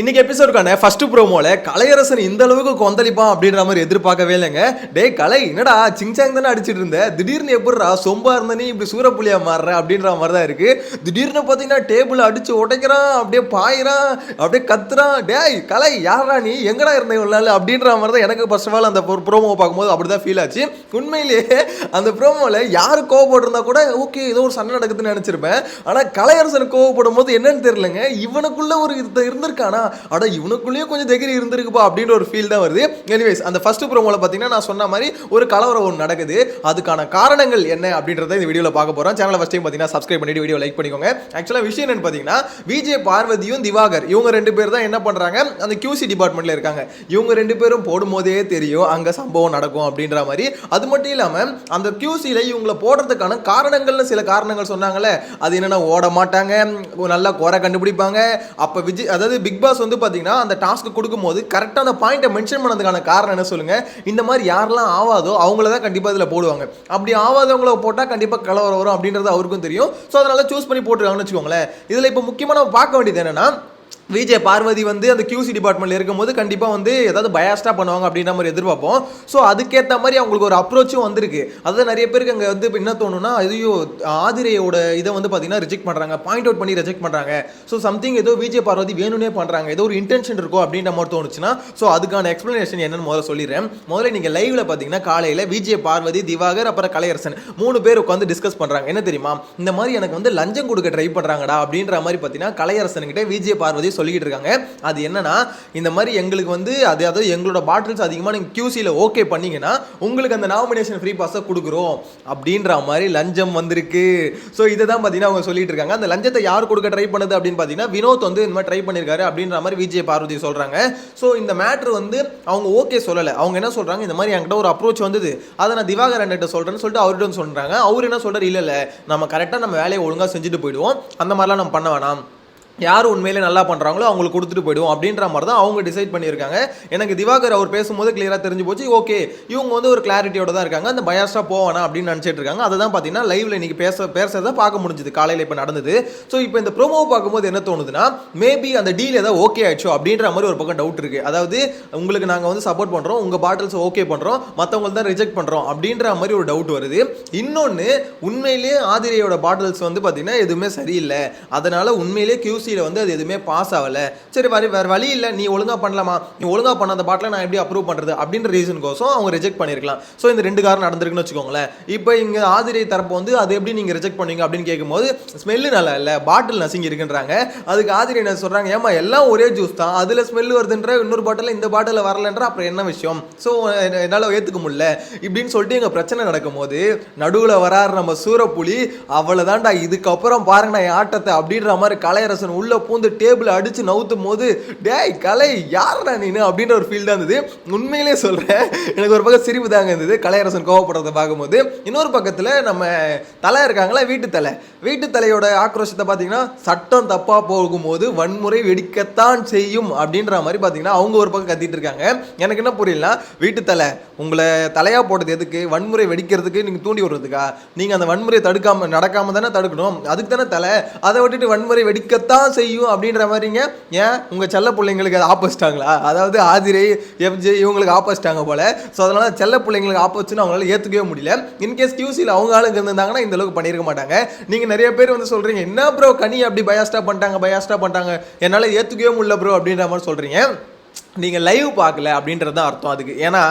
இன்னைக்கு எபிசோடுக்கான ஃபர்ஸ்ட் ப்ரோமோல கலையரசன் இந்த அளவுக்கு கொந்தளிப்பான் அப்படின்ற மாதிரி எதிர்பார்க்கவே இல்லைங்க. டேய் கலை என்னடா சிங்சாங் தானே அடிச்சிட்டு இருந்த? திடீர்னு எப்படிடா சொம்பா இருந்த நீ இப்படி சூரப்புலியா மாறுற அப்படின்ற மாதிரி தான் இருக்கு. திடீர்னு பார்த்தீங்கன்னா டேபிள் அடிச்சு உடைக்கிறான் அப்படியே பாயிறான் அப்படியே கத்துறான். டேய் கலை யாரா நீ? எங்கடா இருந்த இவ்வளவு நாள்? அப்படின்ற மாதிரி தான் எனக்கு ஃபர்ஸ்ட் ஆஃப் ஆல் அந்த ப்ரோமோ பார்க்கும்போது அப்படிதான் ஃபீல் ஆச்சு. உண்மையிலேயே அந்த ப்ரோமோல யாரு கோவப்பட்டிருந்தா கூட ஓகே ஏதோ ஒரு சண்டை நடக்குதுன்னு நினைச்சிருப்பேன். ஆனா கலையரசன் கோவப்படும் போது என்னன்னு தெரியலங்க. இவனுக்குள்ள ஒரு இது இருந்திருக்கானா அட இவனுக்குள்ளேயும் கொஞ்சம் தைரியம் இருந்திருக்குப்பா அப்படின்ற ஒரு ஃபீல் தான் வருது. எனிவேஸ் அந்த ஃபர்ஸ்ட் ப்ரோமோல பார்த்தீங்கன்னா நான் சொன்ன மாதிரி ஒரு கலவரம் ஒன்று நடக்குது. அதுக்கான காரணங்கள் என்ன அப்படின்றத இந்த வீடியோவில் பார்க்க போகிறோம் சேனலை ஃபஸ்ட் டைம் பார்த்தீங்கன்னா சப்ஸ்கிரைப் பண்ணிட்டு வீடியோ லைக் பண்ணிக்கோங்க. ஆக்சுவலாக விஷயம் என்னன்னு பார்த்தீங்கன்னா விஜய் பார்வதியும் திவாகர் இவங்க ரெண்டு பேர் தான் என்ன பண்ணுறாங்க அந்த கியூசி டிபார்ட்மெண்ட்ல இருக்காங்க. இவங்க ரெண்டு பேரும் போடும்போதே தெரியும் அங்கே சம்பவம் நடக்கும் அப்படின்ற மாதிரி. அது மட்டும் இல்லாமல் அந்த கியூசியில் இவங்களை போடுறதுக்கான காரணங்கள்னு சில காரணங்கள் சொன்னாங்களே அது என்னென்னா ஓட மாட்டாங்க நல்லா குறை கண்டுபிடிப்பாங்க. அப்போ விஜய் அதாவது பிக் பாஸ் வந்து பார்த்தீங்கன்னா அந்த டாஸ்க் கொடுக்கும்போது கரெக்டாக அந்த பாயிண்ட்டை மென்ஷன் பண்ணதுக்கான காரணம் என்ன சொல்லுங்கள் இந்த மாதிரி யாரெல்லாம் ஆவாதோ அவங்கள தான் கண்டிப்பாக இதில் போடுவாங்க. அப்படி ஆவாதவங்கள போட்டால் கண்டிப்பாக கலவரம் வரும் அப்படின்றது அவருக்கும் தெரியும். ஸோ அதனால சூஸ் பண்ணி போட்டுருக்காங்கன்னு வச்சுக்கோங்களேன். இதில் இப்போ முக்கியமாக நம்ம பார்க்க வேண்டியது என்னென்னா விஜய் பார்வதி வந்து அந்த கியூசி டிபார்ட்மெண்ட்ல இருக்கும்போது கண்டிப்பா வந்து ஏதாவது பயாஸ்டா பண்ணுவாங்க அப்படின்ற மாதிரி எதிர்பார்ப்போம். ஸோ அதுக்கேற்ற மாதிரி அவங்களுக்கு ஒரு அப்ரோச்சும் வந்திருக்கு. அதாவது நிறைய பேருக்கு அங்கே வந்து இப்போ என்ன தோணும்னா ஐயோ ஆதிரையோட இதை வந்து பார்த்தீங்கன்னா ரிஜெக்ட் பண்ணுறாங்க பாயிண்ட் அவுட் பண்ணி ரிஜெக்ட் பண்ணுறாங்க ஸோ சம்திங் ஏதோ விஜய் பார்வதி வேணும்னே பண்ணுறாங்க ஏதோ ஒரு இன்டென்ஷன் இருக்கும் அப்படின்ற மாதிரி தோணுச்சுன்னா ஸோ அதுக்கான எக்ஸ்பிளனேஷன் என்னன்னு முதல்ல சொல்லிடுறேன். முதல்ல நீங்கள் லைவ்ல பார்த்தீங்கன்னா காலையில் விஜய் பார்வதி திவாகர் அப்புறம் கலையரசன் மூணு பேர் உட்காந்து டிஸ்கஸ் பண்ணுறாங்க என்ன தெரியுமா? இந்த மாதிரி எனக்கு வந்து லஞ்சம் கொடுக்க ட்ரை பண்ணுறாங்கடா அப்படின்ற மாதிரி பார்த்தீங்கன்னா கலையரசன் கிட்ட விஜய் பார்வதி சொல்லிக்கிட்டு இருக்காங்க அது என்னன்னா இந்த மாதிரி எங்களுக்கு வந்து அது அதாவது எங்களோட பாட்டில்ஸ் அதிகமாக நீங்கள் கியூசியில் ஓகே பண்ணீங்கன்னா உங்களுக்கு அந்த நாமினேஷன் ஃப்ரீ பாஸை கொடுக்குறோம். அப்படின்ற மாதிரி லஞ்சம் வந்திருக்கு. ஸோ இதை தான் பார்த்தீங்கன்னா அவங்க சொல்லிட்டு இருக்காங்க அந்த லஞ்சத்தை யார் கொடுக்க ட்ரை பண்ணுது அப்படின்னு பார்த்தீங்கன்னா வினோத் வந்து இந்த மாதிரி ட்ரை பண்ணியிருக்காரு அப்படின்ற மாதிரி விஜய் பார்வதி சொல்கிறாங்க ஸோ இந்த மேட்ரு வந்து அவங்க ஓகே சொல்லலை. அவங்க என்ன சொல்கிறாங்க இந்த மாதிரி என்கிட்ட ஒரு அப்ரோச் வந்தது. அதை நான் திவாகர் அண்ணன் சொல்கிறேன்னு சொல்லிட்டு அவர்கிட்ட வந்து சொல்கிறாங்க அவர் என்ன சொல்கிறார் இல்லை இல்லை. நம்ம கரெக்டாக நம்ம வேலையை ஒழுங்காக செஞ்சுட்டு போயிடுவோம். அந்த மாதிரிலாம் நம்ம பண்ண வேணாம். யார் உண்மையிலே நல்லா பண்ணுறாங்களோ அவங்களுக்கு கொடுத்துட்டு போயிடுவோம் அப்படின்ற மாதிரி தான் அவங்க டிசைட் பண்ணியிருக்காங்க. எனக்கு திவாகர் அவர் பேசும்போது கிளியராக தெரிஞ்சு போச்சு. ஓகே இவங்க வந்து ஒரு கிளாரிட்டியோட தான் இருக்காங்க. அந்த பயாஸ்டாக போவானா அப்படின்னு நினச்சிட்டு இருக்காங்க. அதை தான் பார்த்தீங்கன்னா லைவ்ல இன்னைக்கு பேச பேசுறத பார்க்க முடிஞ்சுது. காலையில் இப்போ நடந்தது. ஸோ இப்போ இந்த ப்ரோமோவை பார்க்கும்போது என்ன தோணுதுன்னா மேபி அந்த டீல் ஏதாவது ஓகே ஆயிடுச்சோ அப்படின்ற மாதிரி ஒரு பக்கம் டவுட் இருக்குது அதாவது உங்களுக்கு நாங்கள் வந்து சப்போர்ட் பண்ணுறோம் உங்கள் பாட்டில்ஸ் ஓகே பண்ணுறோம் மற்றவங்களுக்கு தான் ரிஜெக்ட் பண்ணுறோம் அப்படின்ற மாதிரி ஒரு டவுட் வருது. இன்னொன்று உண்மையிலேயே ஆதிரியோட பாட்டில்ஸ் வந்து பார்த்தீங்கன்னா எதுவுமே சரியில்லை. அதனால் உண்மையிலேயே கியூஸ் யூசியில் வந்து அது எதுவுமே பாஸ் ஆகலை. சரி வரி வேறு வழி இல்லை. நீ ஒழுங்காக பண்ணலாமா? நீ ஒழுங்காக பண்ணாத பாட்டில் நான் எப்படி அப்ரூவ் பண்ணுறது அப்படின்ற ரீசனுக்கோசம் அவங்க ரிஜெக்ட் பண்ணியிருக்கலாம் ஸோ இந்த ரெண்டு காரணம் நடந்திருக்குன்னு வச்சுக்கோங்களேன். இப்போ இங்கே ஆதிரை தரப்பு வந்து அது எப்படி நீங்கள் ரிஜெக்ட் பண்ணுவீங்க அப்படின்னு கேட்கும்போது ஸ்மெல்லு நல்லா இல்லை. பாட்டில் நசுங்கி இருக்குன்றாங்க அதுக்கு ஆதிரி என்ன சொல்கிறாங்க ஏமா எல்லாம் ஒரே ஜூஸ் தான். அதில் ஸ்மெல் வருதுன்ற இன்னொரு பாட்டில் இந்த பாட்டில் வரலன்ற அப்புறம் என்ன விஷயம்? ஸோ என்னால் ஏற்றுக்க முடியல. இப்படின்னு சொல்லிட்டு எங்கள் பிரச்சனை நடக்கும்போது நடுவில் வராரு நம்ம சூரப்புலி. அவ்வளோதான்டா இதுக்கப்புறம் பாருங்கண்ணா என் ஆட்டத்தை அப்படின்ற மாதிரி கலையரசன் உள்ளே பூந்து டேபிள் அடித்து நவுத்தும் போது டேய் கலை யாரடா நீனு? அப்படின்ற ஒரு ஃபீல் தான் இருந்தது. உண்மையிலே சொல்கிறேன் எனக்கு ஒரு பக்கம் சிரிப்பு தாங்க இருந்தது. கலையரசன் கோவப்படுறத பார்க்கும்போது இன்னொரு பக்கத்தில் நம்ம தலை இருக்காங்களா வீட்டு தலை. வீட்டு தலையோட ஆக்ரோஷத்தை பார்த்தீங்கன்னா சட்டம் தப்பாக போகும்போது வன்முறை வெடிக்கத்தான் செய்யும் அப்படின்ற மாதிரி பார்த்தீங்கன்னா அவங்க ஒரு பக்கம் கத்திட்டு இருக்காங்க. எனக்கு என்ன புரியலனா வீட்டு தலை உங்களை தலையாக போட்டது எதுக்கு? வன்முறை வெடிக்கிறதுக்கு நீங்கள் தூண்டி விடுறதுக்கா? நீங்கள் அந்த வன்முறையை தடுக்காம நடக்காமல் தானே தடுக்கணும். அதுக்கு தானே தலை? அதை விட்டுட்டு வன்முறை வெடிக்கத்தான் செய்யும் அப்படின்ற மாதிரிங்க. ஏன்? உங்கள் செல்ல பிள்ளைங்களுக்கு அதை ஆப்போசிட்டாங்களா? அதாவது ஆதிரை எஃப்ஜே இவங்களுக்கு ஆப்போசிட்டாங்க போல. ஸோ அதனால் செல்ல பிள்ளைங்களுக்கு ஆப்போசிட்னு அவங்களால ஏற்றுக்கவே முடியல. இன்கேஸ் கியூசியில் அவங்க ஆளுங்க இருந்திருந்தாங்கன்னா இந்த அளவுக்கு பண்ணியிருக்க மாட்டாங்க. நீங்கள் நிறைய பேர் வந்து சொல்கிறீங்க என்ன ப்ரோ கனி அப்படி பயாஸ்டா பண்ணிட்டாங்க பயாஸ்டா பண்ணிட்டாங்க. என்னால் ஏற்றுக்கவே முடியல ப்ரோ அப்படின்ற மாதிரி சொல்கிறீங்க நீங்கள் லைவ் பார்க்கல அப்படின்றது தான் அர்த்தம் அதுக்கு. ஏன்னா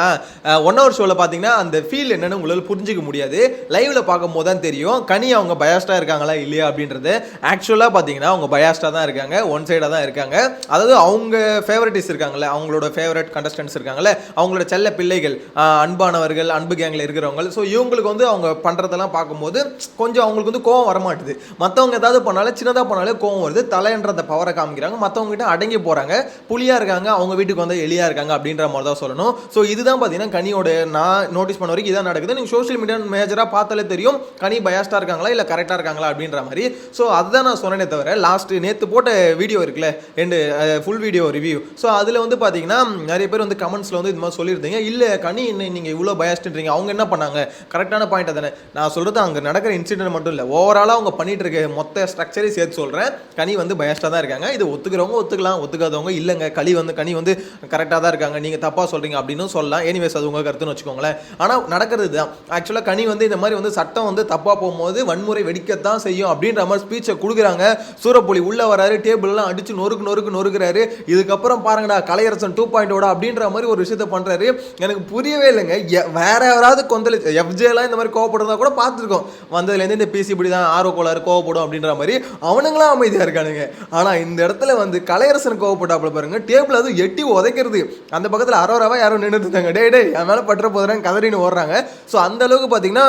ஒன் ஹவர் ஷோவில் பார்த்தீங்கன்னா அந்த ஃபீல் என்னென்னு உங்களால் புரிஞ்சிக்க முடியாது. லைவ்ல பார்க்கும்போது தான் தெரியும். கனி அவங்க பயாஸ்டாக இருக்காங்களா இல்லையா அப்படின்றது. ஆக்சுவலாக பார்த்தீங்கன்னா அவங்க பயாஸ்டாக தான் இருக்காங்க. ஒன் சைடாக தான் இருக்காங்க. அதாவது அவங்க ஃபேவரட்டிஸ் இருக்காங்களே அவங்களோட ஃபேவரட் கண்டஸ்டன்ஸ் இருக்காங்கல்ல அவங்களோட செல்ல பிள்ளைகள் அன்பானவர்கள் அன்பு கேங்கில் இருக்கிறவங்க. ஸோ இவங்களுக்கு வந்து அவங்க பண்ணுறதெல்லாம் பார்க்கும்போது கொஞ்சம் அவங்களுக்கு வந்து கோவம் வரமாட்டுது. மற்றவங்க ஏதாவது பண்ணாலும் சின்னதாக பண்ணாலே கோவம் வருது. தலைன்ற அந்த பவரை காமிக்கிறாங்க. மற்றவங்ககிட்ட அடங்கி போகிறாங்க புலியாக இருக்காங்க. அவங்க வீட்டுக்கு வீட்டுக்கு வந்து எளியா இருக்காங்க அப்படின்ற மாதிரி தான் சொல்லணும். ஸோ இதுதான் பார்த்தீங்கன்னா கனியோட நான் நோட்டீஸ் பண்ண வரைக்கும் இதான் நடக்குது. நீங்கள் சோஷியல் மீடியா மேஜராக பார்த்தாலே தெரியும் கனி பயாஸ்டாக இருக்காங்களா இல்லை கரெக்டாக இருக்காங்களா அப்படின்ற மாதிரி. ஸோ அதுதான் நான் சொன்னேனே தவிர லாஸ்ட் நேற்று போட்ட வீடியோ இருக்குல்ல ரெண்டு ஃபுல் வீடியோ ரிவ்யூ ஸோ அதில் வந்து பார்த்தீங்கன்னா நிறைய பேர் வந்து கமெண்ட்ஸில் வந்து இது மாதிரி சொல்லியிருந்தீங்க. இல்லை கனி என்ன நீங்கள் இவ்வளோ பயாஸ்ட்ன்றீங்க அவங்க என்ன பண்ணாங்க? கரெக்டான பாயிண்ட் தானே நான் சொல்கிறது அங்கே நடக்கிற இன்சிடென்ட் மட்டும் இல்லை ஓவராலாக அவங்க பண்ணிட்டு இருக்க மொத்த ஸ்ட்ரக்சரையும் சேர்த்து சொல்கிறேன் கனி வந்து பயாஸ்டாக தான் இருக்காங்க. இது ஒத்துக்கிறவங்க ஒத்துக்கலாம் ஒத்துக்காதவங்க இல்லைங்க. களி வந்து கனி வந்து கரெக்டாக தான் இருக்காங்க நீங்கள் தப்பாக சொல்கிறீங்க அப்படின்னு சொல்லலாம். எனிவேஸ் அது உங்கள் கருத்துன்னு வச்சுக்கோங்களேன். ஆனால் நடக்கிறது தான் ஆக்சுவலாக கனி வந்து இந்த மாதிரி வந்து சட்டம் வந்து தப்பாக போகும்போது வன்முறை வெடிக்கத்தான் செய்யும் அப்படின்ற மாதிரி ஸ்பீச்சை கொடுக்குறாங்க. சூரப்புலி உள்ளே வராரு டேபிள்லாம் அடிச்சு நொறுக்கு நொறுக்கு நொறுக்குறாரு. இதுக்கப்புறம் பாருங்கடா கலையரசன் டூ பாயிண்டோட அப்படின்ற மாதிரி ஒரு விஷயத்தை பண்ணுறாரு எனக்கு புரியவே இல்லைங்க. வேற யாராவது கொந்தளி எஃப்ஜேலாம் இந்த மாதிரி கோவப்படுறதா கூட பார்த்துருக்கோம். வந்ததுலேருந்து இந்த பிசி இப்படி தான் ஆர்வ கோளாறு கோவப்படும் அப்படின்ற மாதிரி அவனுங்களாம் அமைதியாக இருக்கானுங்க. ஆனால் இந்த இடத்துல வந்து கலையரசன் கோவப்பட்டாப்புல பாருங்க டேபிள் அது எட்டி உதைக்கிறது. அந்த பக்கத்தில் அரோராவாக யாரும் நின்றுட்டு டே டே என் மேலே பற்ற போதுறாங்க கதறின்னு ஓடுறாங்க. ஸோ அந்த அளவுக்கு பார்த்தீங்கன்னா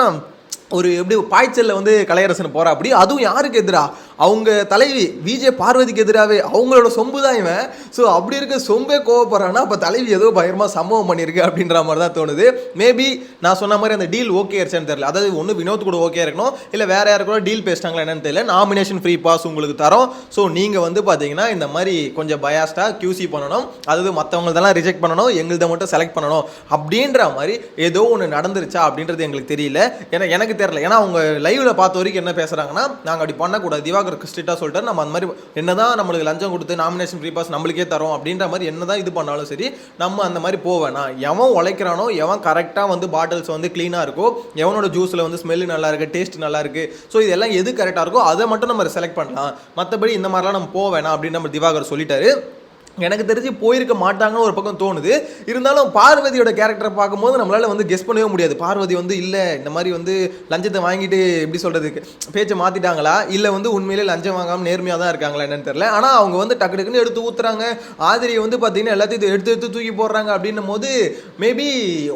ஒரு எப்படி பாய்ச்சல்ல வந்து கலையரசன் போகிறா அப்படி. அதுவும் யாருக்கு எதிரா? அவங்க தலைவி விஜே பார்வதிக்கு எதிராகவே அவங்களோட சொம்பு தான் இவன். ஸோ அப்படி இருக்க சொம்பே கோவப்படுறான்னா அப்போ தலைவி ஏதோ பயங்கரமாக சம்பவம் பண்ணியிருக்கு அப்படின்ற மாதிரி தான் தோணுது. மேபி நான் சொன்ன மாதிரி அந்த டீல் ஓகே ஆயிடுச்சான்னு தெரியல. அதாவது ஒன்று வினோத் கூட ஓகே இருக்கணும் இல்லை வேற யாரு கூட டீல் பேசிட்டாங்களா என்னன்னு தெரியல. நாமினேஷன் ஃப்ரீ பாஸ் உங்களுக்கு தரோம். ஸோ நீங்கள் வந்து பார்த்தீங்கன்னா இந்த மாதிரி கொஞ்சம் பயாஸ்டாக கியூசி பண்ணணும். அதாவது மற்றவங்களதெல்லாம் ரிஜெக்ட் பண்ணணும் எங்கள்த மட்டும் செலக்ட் பண்ணணும் அப்படின்ற மாதிரி ஏதோ ஒன்று நடந்துருச்சா அப்படின்றது எங்களுக்கு தெரியல. ஏன்னா எனக்கு தெரியல. ஏன்னா அவங்க லைவில் பார்த்த வரைக்கும் என்ன பேசுகிறாங்கன்னா நாங்கள் அப்படி பண்ணக்கூடாது. திவாகர் ஸ்ட்ரிக்டாக சொல்லிட்டாரு. நம்ம அந்த மாதிரி என்ன தான் நம்மளுக்கு லஞ்சம் கொடுத்து நாமினேஷன் ஃப்ரீ பாஸ் நம்மளுக்கே தரோம் அப்படின்ற மாதிரி என்ன தான் இது பண்ணாலும் சரி நம்ம அந்த மாதிரி போவேணா எவன் உழைக்கிறானோ எவன் கரெக்டாக வந்து பாட்டில்ஸ் வந்து க்ளீனாக இருக்கோ எவனோட ஜூஸில் வந்து ஸ்மெல்லு நல்லா இருக்குது டேஸ்ட் நல்லா இருக்குது ஸோ இதெல்லாம் எது கரெக்டாக இருக்கோ அதை மட்டும் நம்ம செலக்ட் பண்ணலாம். மற்றபடி இந்த மாதிரிலாம் நம்ம போவேணாம் அப்படின்னு நம்ம திவாகர் சொல்லிட்டாரு. எனக்கு தெரிஞ்சு போயிருக்க மாட்டாங்கன்னு ஒரு பக்கம் தோணுது. இருந்தாலும் பார்வதியோட கேரக்டரை பார்க்கும்போது நம்மளால வந்து கெஸ் பண்ணவே முடியாது. பார்வதி வந்து இல்லை இந்த மாதிரி வந்து லஞ்சத்தை வாங்கிட்டு எப்படி சொல்றதுக்கு பேச்சை மாத்திட்டாங்களா? இல்லை வந்து உண்மையிலே லஞ்சம் வாங்காம நேர்மையாக தான் இருக்காங்களா என்னன்னு தெரியல. ஆனால் அவங்க வந்து டக்கு டக்குன்னு எடுத்து ஊத்துறாங்க. ஆதிரியை வந்து பார்த்தீங்கன்னா எல்லாத்தையும் எடுத்து எடுத்து தூக்கி போடுறாங்க. அப்படின்னும் போது மேபி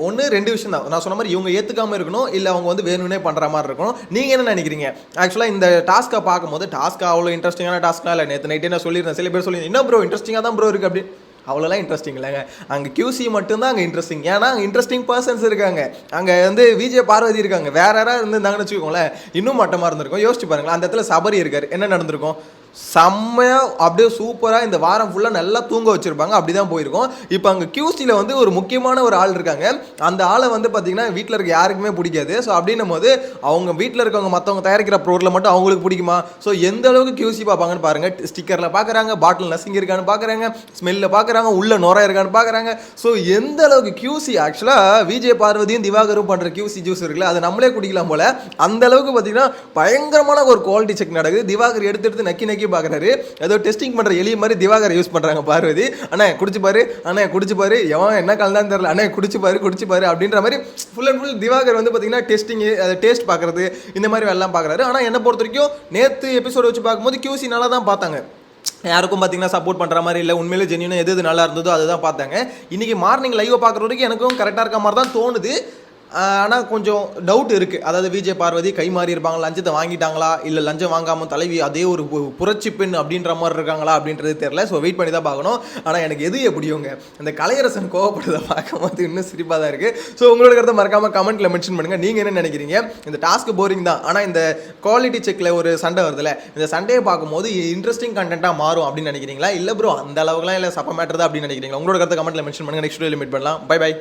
ஒன்று ரெண்டு விஷயம் தான். நான் சொன்ன மாதிரி இவங்க ஏற்றுக்காம இருக்கணும் இல்லை அவங்க வந்து வேணும்னே பண்ணுற மாதிரி இருக்கணும். நீங்கள் என்ன நினைக்கிறீங்க? ஆக்சுவலாக இந்த டாஸ்க்கை பார்க்கும்போது டாஸ்க் அவ்வளோ இன்ட்ரெஸ்டிங்கான டாஸ்க்காக இல்லை. நேற்று நைட்டே நான் சொல்லியிருந்தேன். சில பேர் சொல்லி என்ன ப்ரோ இன்ட்ரெஸ்டிங்காக தான் ப்ரோ இருக்கு அப்படி? அவ்வளோலாம் இன்ட்ரெஸ்டிங் இல்லைங்க. அங்கே கியூசி மட்டும்தான் அங்கே இன்ட்ரெஸ்டிங் ஏன்னா அங்கே இன்ட்ரெஸ்டிங் பர்சன்ஸ் இருக்காங்க. அங்கே வந்து விஜய் பார்வதி இருக்காங்க. வேற யாராவது இருந்திருந்தாங்கன்னு வச்சுக்கோங்களேன் இன்னும் மட்டமாக இருந்திருக்கும். யோசிச்சு பாருங்களேன் அந்த இடத்துல சபரி இருக்கார். என்ன நடந்திருக்கும்? செம்மையாக அப்படியே சூப்பராக இந்த வாரம் ஃபுல்லாக நல்லா தூங்க வச்சுருப்பாங்க. அப்படி தான் போயிருக்கோம். இப்போ அங்கே கியூசியில் வந்து ஒரு முக்கியமான ஒரு ஆள் இருக்காங்க. அந்த ஆளை வந்து பார்த்திங்கன்னா வீட்டில் இருக்க யாருக்குமே பிடிக்காது. ஸோ அப்படின்னும் போது அவங்க வீட்டில் இருக்கவங்க மற்றவங்க தயாரிக்கிற பொருளை மட்டும் அவங்களுக்கு பிடிக்குமா? ஸோ எந்த அளவுக்கு கியூசி பார்ப்பாங்கன்னு பாருங்கள் ஸ்டிக்கரில் பார்க்குறாங்க பாட்டில் நசுங்கி இருக்கான்னு பார்க்குறாங்க ஸ்மெல்லில் பார்க்குறாங்க உள்ளே நுர இருக்கான்னு பார்க்குறாங்க ஸோ எந்த அளவுக்கு கியூசி ஆக்சுவலாக விஜய் பார்வதியும் திவாகரும் பண்ணுற கியூசி ஜூஸ் இருக்குல்ல அதை நம்மளே குடிக்கலாம் போல. அந்த அளவுக்கு பார்த்திங்கன்னா பயங்கரமான ஒரு குவாலிட்டி செக் நடக்குது. திவாகர் எடுத்து எடுத்து நக்கி நக்கி பார்க்குறாரு ஏதோ டெஸ்டிங் பண்ணுற எலி மாதிரி திவாகரை யூஸ் பண்ணுறாங்க பார்வதி. அண்ணா குடிச்சு பாரு. அண்ணா குடிச்சு பாரு. எவன் என்ன கலந்தான்னு தெரியல. அண்ணா குடிச்சு பாரு குடிச்சு பாரு அப்படின்ற மாதிரி ஃபுல் அண்ட் ஃபுல் திவாகர் வந்து பார்த்தீங்கன்னா டெஸ்டிங் அதை டேஸ்ட் பார்க்குறது இந்த மாதிரி எல்லாம் பார்க்குறாரு ஆனால் என்னை பொறுத்த வரைக்கும் நேற்று எபிசோடு வச்சு பார்க்கும்போது கியூசி நல்லா தான் பார்த்தாங்க. யாருக்கும் பார்த்தீங்கன்னா சப்போர்ட் பண்ணுற மாதிரி இல்லை. உண்மையிலே ஜென்யூனாக எது எது நல்லா இருந்ததோ அதுதான் பார்த்தாங்க. இன்னைக்கு மார்னிங் லைவை பார்க்குற வரைக்கும் எனக்கும் கரெக்டாக இருக்க மாதிரி தான் தோணுது. ஆனால் கொஞ்சம் டவுட் இருக்குது அதாவது விஜய் பார்வதி கை மாறி இருப்பாங்க லஞ்சத்தை வாங்கிட்டாங்களா? இல்லை லஞ்சம் வாங்காமல் தலைவி அதே ஒரு பு- புரட்சி பெண் அப்படின்ற மாதிரி இருக்காங்களா அப்படின்றது தெரியல. ஸோ வெயிட் பண்ணி தான் பார்க்கணும். ஆனால் எனக்கு எது எப்படியோங்க? அந்த கலையரசன் கோவப்படுறதை பார்க்கும்போது இன்னும் சிரிப்பாக தான் இருக்குது ஸோ உங்களோட கருத்தை மறக்காமல் கமெண்ட்டில் மென்ஷன் பண்ணுங்கள் நீங்கள் என்ன நினைக்கிறீங்க? இந்த டாஸ்க் போரிங் தான். ஆனால் இந்த குவாலிட்டி செக்கில் ஒரு சண்டை வருதுல்ல? இந்த சண்டையை பார்க்கும்போது இன்ட்ரெஸ்டிங் கண்டென்ட்டாக மாறும் அப்படின்னு நினைக்கிறீங்களா? இல்லை ப்ரோ அந்த அளவுக்குலாம் இல்லை சப்ப மேட்டர் தான் அப்படின்னு நினைக்கிறீங்களா? உங்களோட கருத்தை கமெண்ட்டில் மென்ஷன் பண்ணுங்கள் நெக்ஸ்ட் வீடியோ லிமிட் பண்ணலாம். Bye bye